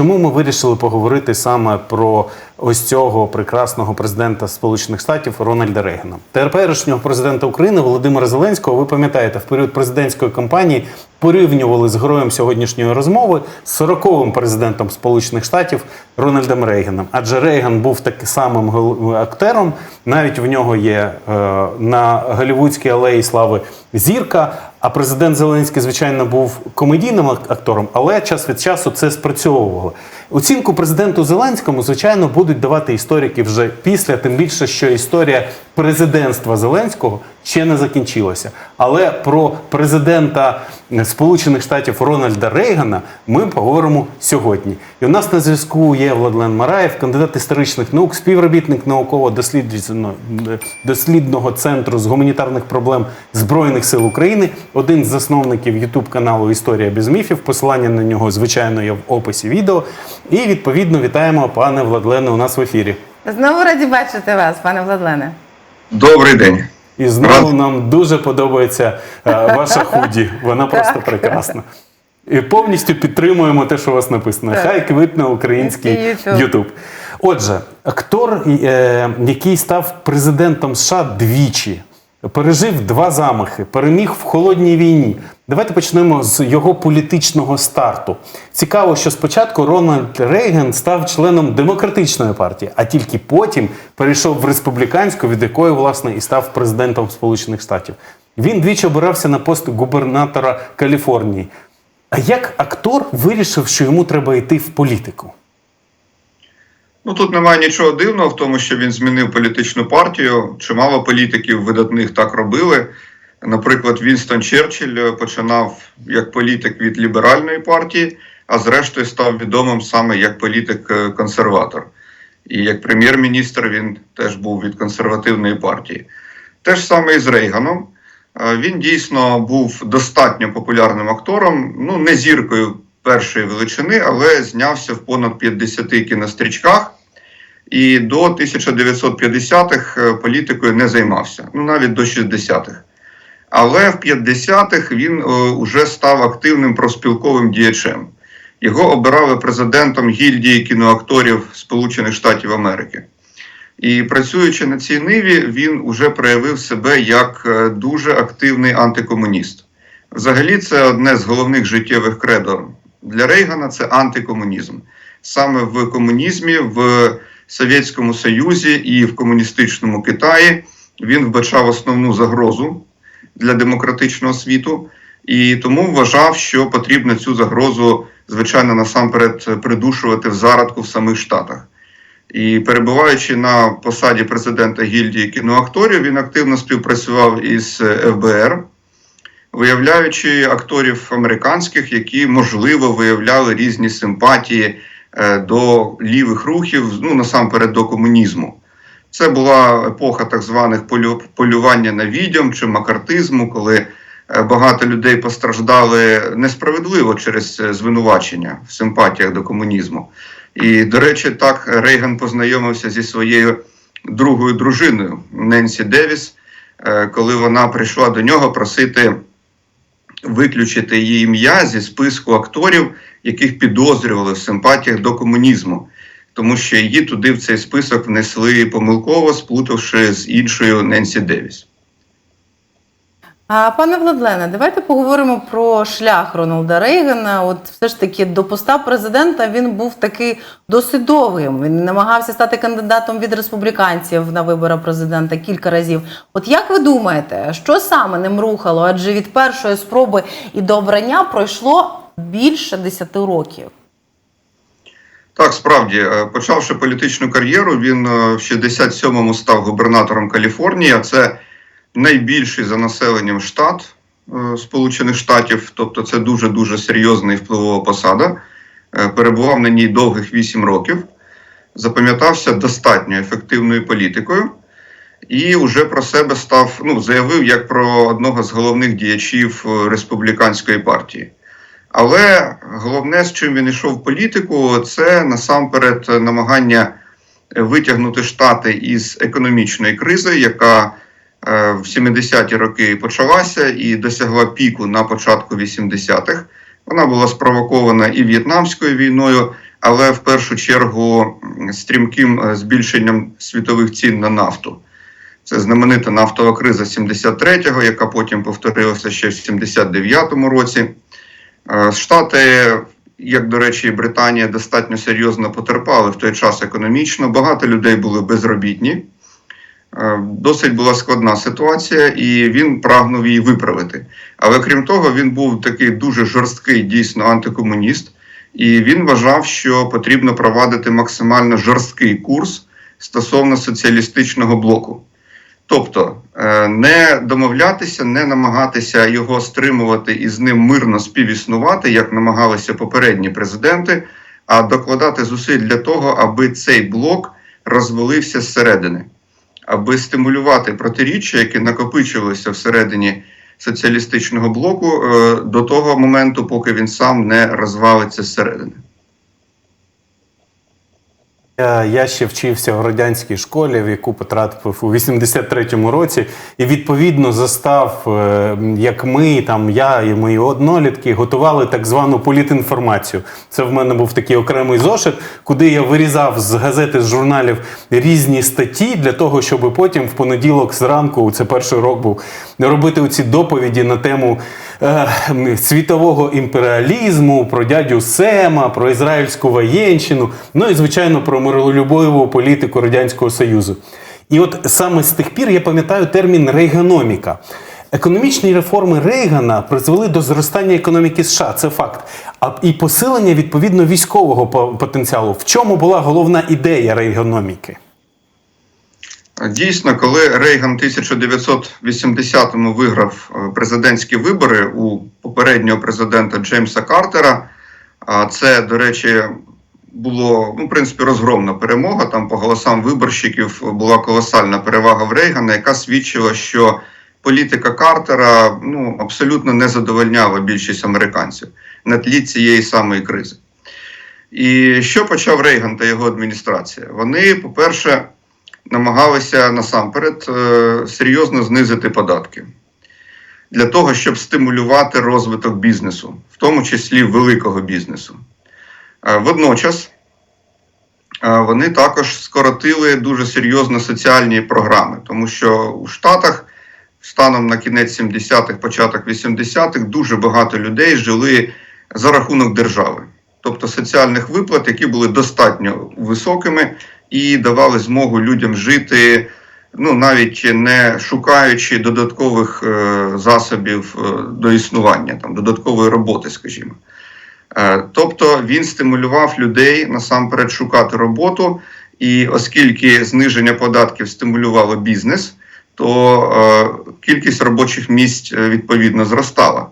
чому ми вирішили поговорити саме про ось цього прекрасного президента Сполучених Штатів Рональда Рейгана? Теперішнього президента України Володимира Зеленського, ви пам'ятаєте, в період президентської кампанії порівнювали з героєм сьогоднішньої розмови з 40-м президентом Сполучених Штатів Рональдом Рейганом. Адже Рейган був таким самим актером. Навіть в нього є е, на Голлівудській алеї слави зірка. А президент Зеленський, звичайно, був комедійним актором, але час від часу це спрацьовувало. Оцінку президенту Зеленському, звичайно, будуть давати історики вже після, тим більше, що історія президентства Зеленського ще не закінчилася. Але про президента Сполучених Штатів Рональда Рейгана ми поговоримо сьогодні. І у нас на зв'язку є Владлен Мараєв, кандидат історичних наук, співробітник науково-дослідного центру з гуманітарних проблем Збройних сил України, один з засновників Ютуб каналу Історія без міфів. Посилання на нього, звичайно, є в описі відео. І відповідно вітаємо пане Владлене у нас в ефірі. Знову раді бачити вас, пане Владлене. Добрий день. І знову нам дуже подобається е, ваша худі. Вона просто прекрасна. І повністю підтримуємо те, що у вас написано. Так. Хай квитне український Ютуб. Отже, актор, е, який став президентом США двічі, пережив два замахи, переміг в холодній війні. Давайте почнемо з його політичного старту. Цікаво, що спочатку Рональд Рейган став членом демократичної партії, а тільки потім перейшов в республіканську, від якої власне і став президентом Сполучених Штатів. Він двічі обирався на пост губернатора Каліфорнії. А як актор вирішив, що йому треба йти в політику? Ну тут немає нічого дивного в тому, що він змінив політичну партію. Чимало політиків видатних так робили. Наприклад, Вінстон Черчилль починав як політик від ліберальної партії, а зрештою став відомим саме як політик-консерватор. І як прем'єр-міністр він теж був від консервативної партії. Те ж саме і з Рейганом. Е, Він дійсно був достатньо популярним актором, ну не зіркою першої величини, але знявся в понад 50 кінострічках. І до 1950-х е, політикою не займався, ну навіть до 60-х. Але в 50-х він вже став активним проспілковим діячем. Його обирали президентом гільдії кіноакторів Сполучених Штатів Америки. І працюючи на цій ниві, він уже проявив себе як е, дуже активний антикомуніст. Взагалі, це одне з головних життєвих кредо для Рейгана це антикомунізм. Саме в комунізмі, в Совєтському Союзі і в комуністичному Китаї він вбачав основну загрозу для демократичного світу, і тому вважав, що потрібно цю загрозу, звичайно, насамперед придушувати в зародку в самих Штатах. І перебуваючи на посаді президента гільдії кіноакторів, він активно співпрацював із ФБР, виявляючи акторів американських, які можливо виявляли різні симпатії е, до лівих рухів, ну насамперед до комунізму. Це була епоха так званих полю- полювання на відьом чи макартизму, коли е, багато людей постраждали несправедливо через е, звинувачення в симпатіях до комунізму. І, до речі, так Рейган познайомився зі своєю другою дружиною Ненсі Девіс, е, коли вона прийшла до нього просити виключити її ім'я зі списку акторів, яких підозрювали в симпатіях до комунізму, тому що її туди в цей список внесли помилково, сплутавши з іншою Ненсі Девіс. А пане Владлене, давайте поговоримо про шлях Роналда Рейгана. От все ж таки до поста президента він був такий досить довгим. Він намагався стати кандидатом від республіканців на вибори президента кілька разів. От як ви думаєте, що саме ним рухало? Адже від першої спроби і до обрання пройшло більше 10 років. Так, справді, е, почавши політичну кар'єру, він е, в 67-му став губернатором Каліфорнії, це найбільший за населенням штат е, Сполучених Штатів, тобто це дуже дуже серйозна і впливова посада. Перебував на ній довгих 8 років, запам'ятався достатньо ефективною політикою і вже про себе став, ну, заявив як про одного з головних діячів республіканської партії. Але головне, з чим він йшов в політику, це насамперед намагання витягнути штати із економічної кризи, яка е, в 70-ті роки почалася і досягла піку на початку 80-х. Вона була спровокована і В'єтнамською війною, але в першу чергу стрімким е, збільшенням світових цін на нафту. Це знаменита нафтова криза 73-го, яка потім повторилася ще в 79-му році. Е, Штати, як до речі, Британія достатньо серйозно потерпали в той час економічно. Багато людей були безробітні. Е, Досить була складна ситуація, і він прагнув її виправити. Але крім того, він був такий дуже жорсткий, дійсно антикомуніст, і він вважав, що потрібно провадити максимально жорсткий курс стосовно соціалістичного блоку. Тобто не домовлятися, не намагатися його стримувати і з ним мирно співіснувати, як намагалися попередні президенти, а докладати зусиль для того, аби цей блок розвалився зсередини, аби стимулювати протиріччя, які накопичилися всередині соціалістичного блоку, е, до того моменту, поки він сам не розвалиться зсередини. Я, я ще вчився в радянській школі, в яку потрапив у 83-му році, і відповідно застав, е, як ми, там я і мої однолітки готували так звану політінформацію. Це в мене був такий окремий зошит, куди я вирізав з газети, з журналів різні статті для того, щоб потім в понеділок зранку, це перший рок був, робити оці доповіді на тему е, світового імперіалізму, про дядю Сема, про ізраїльську воєнщину, ну і звичайно про миролюбову політику Радянського Союзу. І от саме з тих пір я пам'ятаю термін рейганоміка. Економічні реформи Рейгана призвели до зростання економіки США, це факт. А і посилення відповідно військового потенціалу. В чому була головна ідея рейганоміки? Дійсно, коли Рейган в 1980-му виграв е, президентські вибори у попереднього президента Джеймса Картера, а це, до речі, було ну, в принципі розгромна перемога. Там по голосам виборщиків була колосальна перевага в Рейгана, яка свідчила, що політика Картера ну, абсолютно не задовольняла більшість американців на тлі цієї самої кризи. І що почав Рейган та його адміністрація? Вони, по-перше, намагалися насамперед е, серйозно знизити податки для того, щоб стимулювати розвиток бізнесу, в тому числі великого бізнесу. Водночас вони також скоротили дуже серйозно соціальні програми, тому що у Штатах станом на кінець 70-х, початок 80-х дуже багато людей жили за рахунок держави, тобто соціальних виплат, які були достатньо високими і давали змогу людям жити, ну навіть не шукаючи додаткових е, засобів е, до існування, там додаткової роботи, скажімо. Е, тобто він стимулював людей насамперед шукати роботу, і оскільки зниження податків стимулювало бізнес, то е, кількість робочих місць е, відповідно зростала.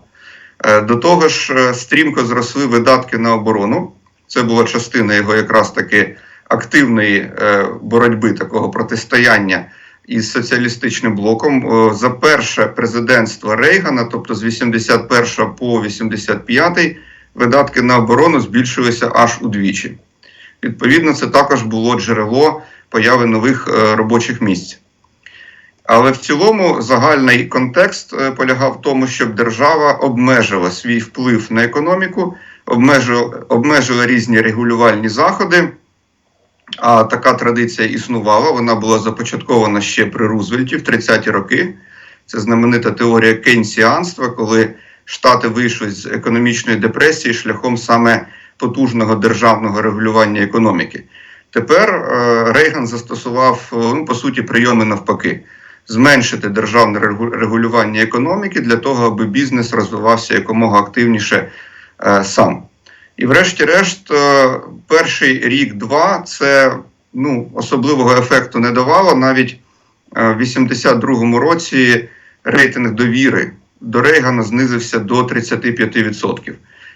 До того ж, стрімко зросли видатки на оборону. Це була частина його якраз таки активної боротьби, такого протистояння із соціалістичним блоком. За перше президентство Рейгана, тобто з 81 по 85, видатки на оборону збільшилися аж удвічі. Відповідно, це також було джерело появи нових е, робочих місць. Але в цілому загальний контекст е, полягав в тому, щоб держава обмежила свій вплив на економіку, обмежила, обмежила різні регулювальні заходи. А така традиція існувала. Вона була започаткована ще при Рузвельті в 30-ті роки. Це знаменита теорія кейнсіанства, коли Штати вийшли з економічної депресії шляхом саме потужного державного регулювання економіки. Тепер е, Рейган застосував ну, по суті прийоми навпаки зменшити державне регулювання економіки для того, аби бізнес розвивався якомога активніше е, сам. І, врешті-решт, е, перший рік-два це ну, особливого ефекту не давало. Навіть е, в 82-му році рейтинг довіри до Рейгана знизився до 35%.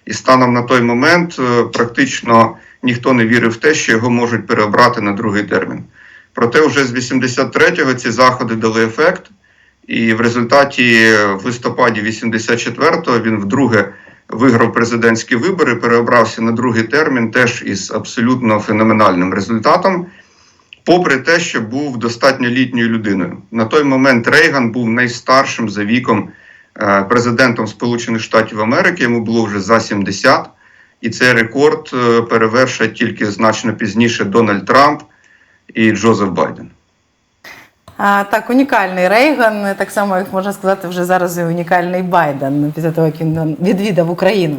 І станом на той момент е, практично ніхто не вірив в те, що його можуть переобрати на другий термін. Проте, вже з 83-го ці заходи дали ефект, і в результаті е, в листопаді 84-го він вдруге виграв президентські вибори, переобрався на другий термін, теж із абсолютно феноменальним результатом. Попри те, що був достатньо літньою людиною. На той момент Рейган був найстаршим за віком президентом Сполучених Штатів Америки, йому було вже за 70. І цей рекорд перевершить перевершать тільки значно пізніше Дональд Трамп і Джозеф Байден. Так, унікальний Рейган, так само, як можна сказати, вже зараз і унікальний Байден після того, як він відвідав Україну.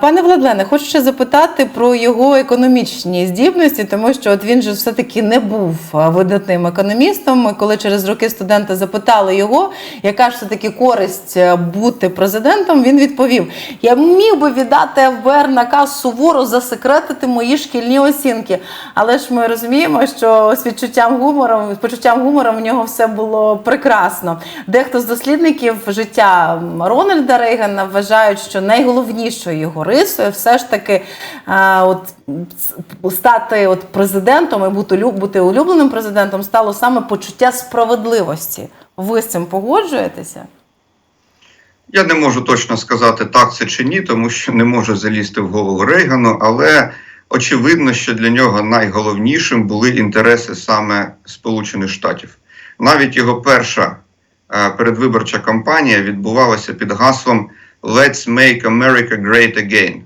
Пане Владлене, хочу ще запитати про його економічні здібності, тому що от він же все-таки не був видатним економістом. Коли через роки студенти запитали його, яка ж все-таки користь е, бути президентом, він відповів: Я міг би віддати ФБР наказ суворо засекретити мої шкільні оцінки. Але ж ми розуміємо, що з відчуттям гумору, з почуттям гумору в нього все було прекрасно. Дехто з дослідників життя Рональда Рейгана вважають, що найголовнішою його рисою все ж таки а, от, стати от президентом і бути, бути улюбленим президентом стало саме почуття справедливості. Ви з цим погоджуєтеся? Я не можу точно сказати, так це чи ні, тому що не можу залізти в голову Рейгану, але очевидно, що для нього найголовнішим були інтереси саме Сполучених Штатів. Навіть його перша е, передвиборча кампанія відбувалася під гаслом Let's make America great again.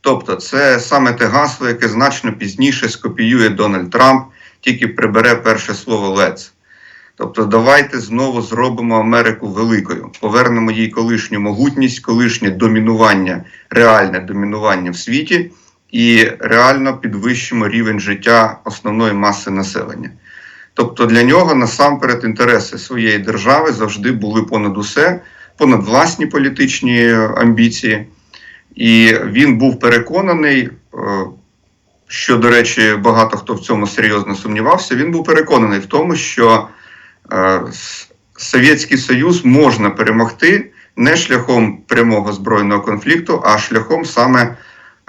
Тобто, це саме те гасло, яке значно пізніше скопіює Дональд Трамп, тільки прибере перше слово «let's». Тобто, давайте знову зробимо Америку великою, повернемо їй колишню могутність, колишнє домінування, реальне домінування в світі, і реально підвищимо рівень життя основної маси населення. Тобто для нього насамперед інтереси своєї держави завжди були понад усе, понад власні політичні амбіції. І він був переконаний, е, що, до речі, багато хто в цьому серйозно сумнівався. Він був переконаний в тому, що е, Совєтський Союз можна перемогти не шляхом прямого збройного конфлікту, а шляхом саме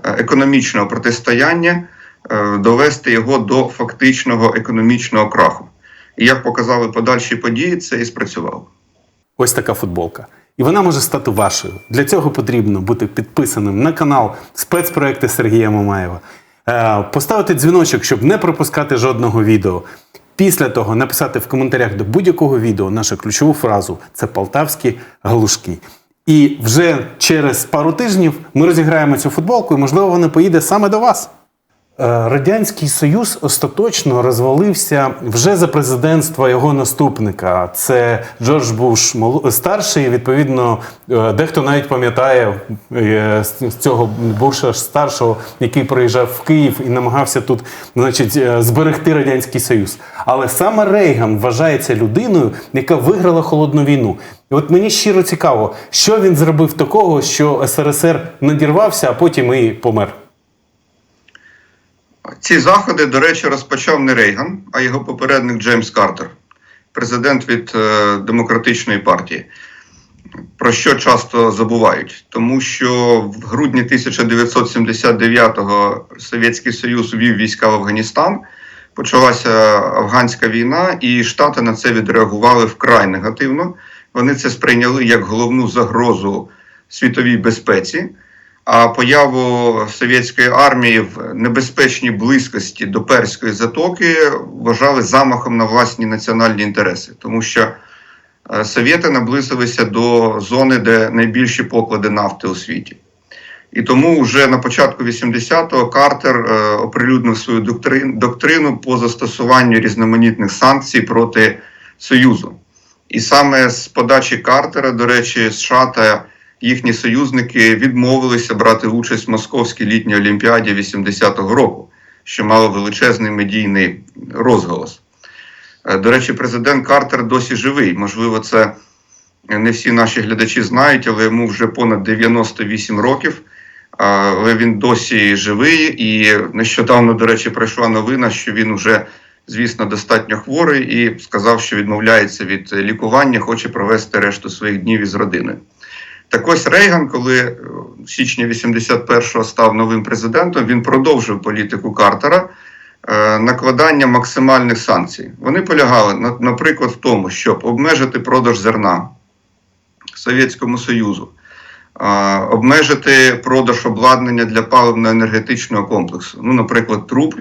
економічного протистояння, е, довести його до фактичного економічного краху. І як показали подальші події, це і спрацювало. Ось така футболка. І вона може стати вашою. Для цього потрібно бути підписаним на канал спецпроекти Сергія Мамаєва, е, поставити дзвіночок, щоб не пропускати жодного відео. Після того написати в коментарях до будь-якого відео нашу ключову фразу це полтавські галушки. І вже через пару тижнів ми розіграємо цю футболку, і можливо вона поїде саме до вас. Е, Радянський Союз остаточно розвалився вже за президентства його наступника. Це Джордж Буш старший. Відповідно, е, дехто навіть пам'ятає е, з цього Буша старшого, який приїжджав в Київ і намагався тут, значить, зберегти радянський Союз. Але саме Рейган вважається людиною, яка виграла холодну війну. І от мені щиро цікаво, що він зробив такого, що СРСР надірвався, а потім і помер. Ці заходи, до речі, розпочав не Рейган, а його попередник Джеймс Картер, президент від е, демократичної партії. Про що часто забувають, тому що в грудні 1979-го Совєтський Союз ввів війська в Афганістан, почалася афганська війна, і Штати на це відреагували вкрай негативно. Вони це сприйняли як головну загрозу світовій безпеці. Появу совєтської армії в небезпечній близькості до Перської затоки вважали замахом на власні національні інтереси, тому що е, совєти наблизилися до зони, де найбільші поклади нафти у світі. І тому вже на початку 80-го Картер е, оприлюднив свою доктрин, доктрину по застосуванню різноманітних санкцій проти Союзу. І саме з подачі Картера, до речі, США та їхні союзники відмовилися брати участь в Московській літній олімпіаді 80-го року, що мало величезний медійний розголос. Е, До речі, президент Картер досі живий. Можливо, це не всі наші глядачі знають, але йому вже понад 98 років. Але він досі живий, і нещодавно, до речі, прийшла новина, що він вже, звісно, достатньо хворий і сказав, що відмовляється від лікування, хоче провести решту своїх днів із родиною. Так ось Рейган, коли е, в січні 81-го став новим президентом, він продовжив політику Картера е, накладання максимальних санкцій. Вони полягали, на- наприклад, в тому, щоб обмежити продаж зерна Совєтському Союзу, е, обмежити продаж обладнання для паливно-енергетичного комплексу. Ну, наприклад, труб.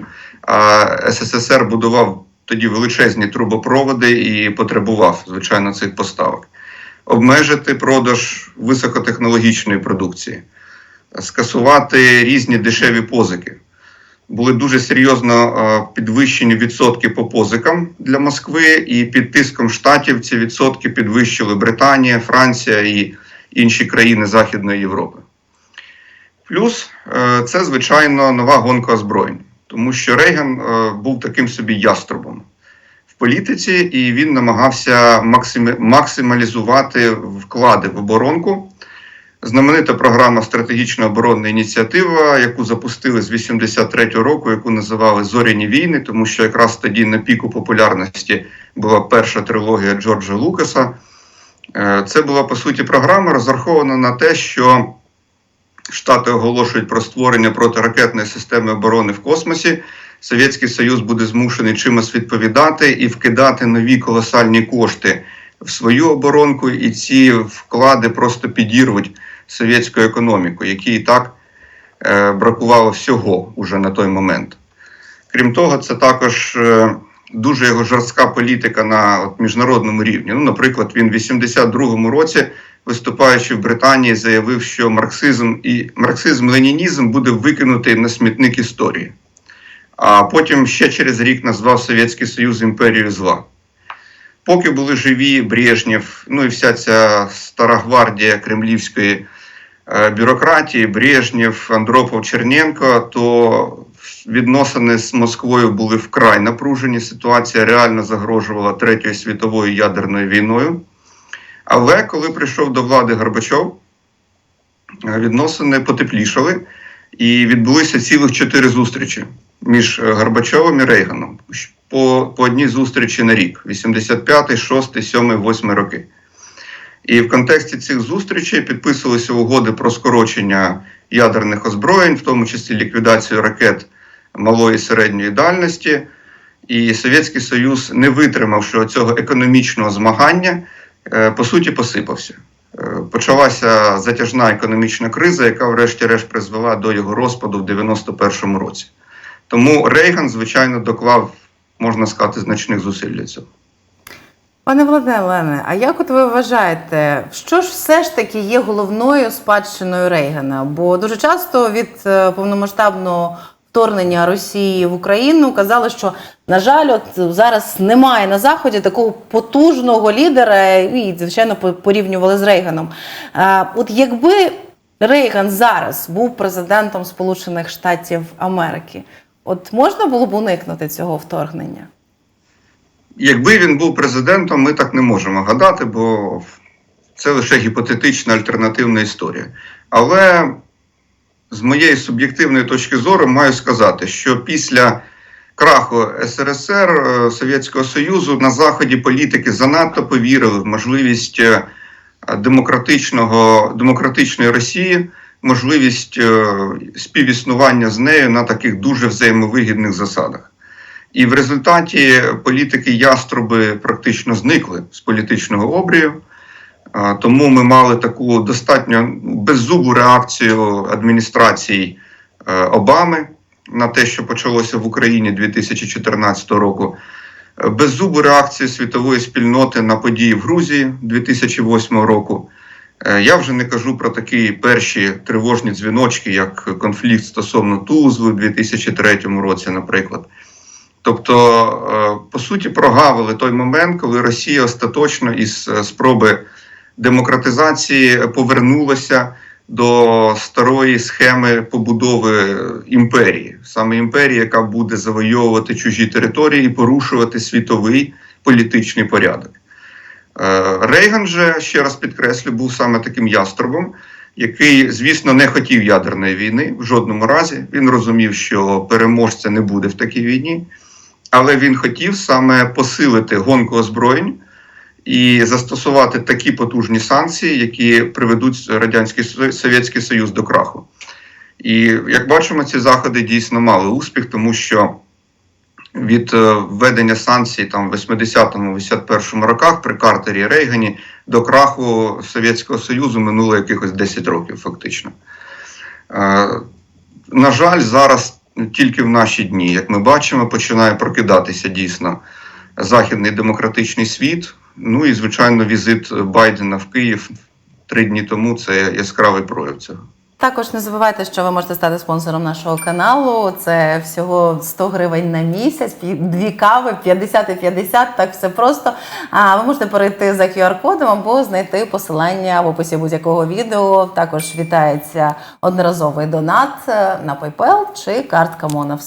СССР будував тоді величезні трубопроводи і потребував, звичайно, цих поставок обмежити продаж високотехнологічної продукції, скасувати різні дешеві позики. Були дуже серйозно підвищені відсотки по позикам для Москви, і під тиском штатів ці відсотки підвищили Британія, Франція і інші країни Західної Європи. Плюс е, це, звичайно, нова гонка озброєнь, тому що Рейган е, був таким собі яструбом політиці, і він намагався максималізувати вклади в оборонку. Знаменита програма стратегічна оборонна ініціатива, яку запустили з 83-го року, яку називали Зоряні війни, тому що якраз тоді на піку популярності була перша трилогія Джорджа Лукаса. Е, Це була по суті програма, розрахована на те, що Штати оголошують про створення протиракетної системи оборони в космосі. Совєтський Союз буде змушений чимось відповідати і вкидати нові колосальні кошти в свою оборонку, і ці вклади просто підірвуть совєтську економіку, якій і так е, бракувало всього уже на той момент. Крім того, це також е, дуже його жорстка політика на от, міжнародному рівні. Ну, наприклад, він в 82-му році, виступаючи в Британії, заявив, що марксизм і марксизм-ленінізм буде викинутий на смітник історії. А потім ще через рік назвав Совєтський Союз імперією зла. Поки були живі Брежнєв, ну і вся ця стара гвардія кремлівської е, бюрократії, Брежнєв, Андропов, Черненко, то відносини з Москвою були вкрай напружені. Ситуація реально загрожувала Третьою світовою ядерною війною. Але коли прийшов до влади Горбачов, е, відносини потеплішали, і відбулися цілих чотири зустрічі між е, Горбачовим і Рейганом. По, по одній зустрічі на рік: 85, 6, 7, 8 роки. І в контексті цих зустрічей підписувалися угоди про скорочення ядерних озброєнь, в тому числі ліквідацію ракет малої і середньої дальності. І Совєтський Союз, не витримавши цього економічного змагання, е, по суті посипався. Е, Почалася затяжна економічна криза, яка, врешті-решт, призвела до його розпаду в 91-му році. Тому Рейган, звичайно, доклав, можна сказати, значних зусиль для цього. Пане Владимире Лене, а як от ви вважаєте, що ж все ж таки є головною спадщиною Рейгана? Бо дуже часто від е, повномасштабного вторгнення Росії в Україну казали, що на жаль, от зараз немає на заході такого потужного лідера, і звичайно порівнювали з Рейганом. От якби Рейган зараз був президентом Сполучених Штатів Америки, от можна було б уникнути цього вторгнення? Якби він був президентом, ми так не можемо гадати, бо це лише гіпотетична альтернативна історія. Але з моєї суб'єктивної точки зору маю сказати, що після краху СРСР е, Совєтського Союзу на заході політики занадто повірили в можливість е, демократичного, демократичної Росії, можливість е, співіснування з нею на таких дуже взаємовигідних засадах. І в результаті політики яструби практично зникли з політичного обрію. Тому ми мали таку достатньо беззубу реакцію адміністрації е, Обами на те, що почалося в Україні 2014 року. Е, Беззубу реакцію світової спільноти на події в Грузії 2008 року. Е, Я вже не кажу про такі перші тривожні дзвіночки, як конфлікт стосовно Тузли у 2003 році, наприклад. Тобто, по суті, прогавили той момент, коли Росія остаточно із спроби демократизації повернулася до старої схеми побудови імперії, саме імперії, яка буде завойовувати чужі території і порушувати світовий політичний порядок. Е, Рейган же, ще раз підкреслю, був саме таким яструбом, який, звісно, не хотів ядерної війни в жодному разі. Він розумів, що переможця не буде в такій війні, але він хотів саме посилити гонку озброєнь і застосувати такі потужні санкції, які приведуть Радянський Со- Совєтський Союз до краху. І як бачимо, ці заходи дійсно мали успіх, тому що від е, введення санкцій там в 80-81 роках при Картері Рейгані до краху Совєтського Союзу минуло якихось 10 років, фактично. Е, На жаль, зараз тільки в наші дні, як ми бачимо, починає прокидатися дійсно західний демократичний світ. Ну і, звичайно, візит Байдена в Київ три дні тому це яскравий прояв цього. Також не забувайте, що ви можете стати спонсором нашого каналу. Це всього 100 гривень на місяць, дві кави, 50 і 50, так все просто. А ви можете перейти за QR-кодом або знайти посилання в описі будь-якого відео. Також вітається одноразовий донат е, на PayPal чи картка Мона.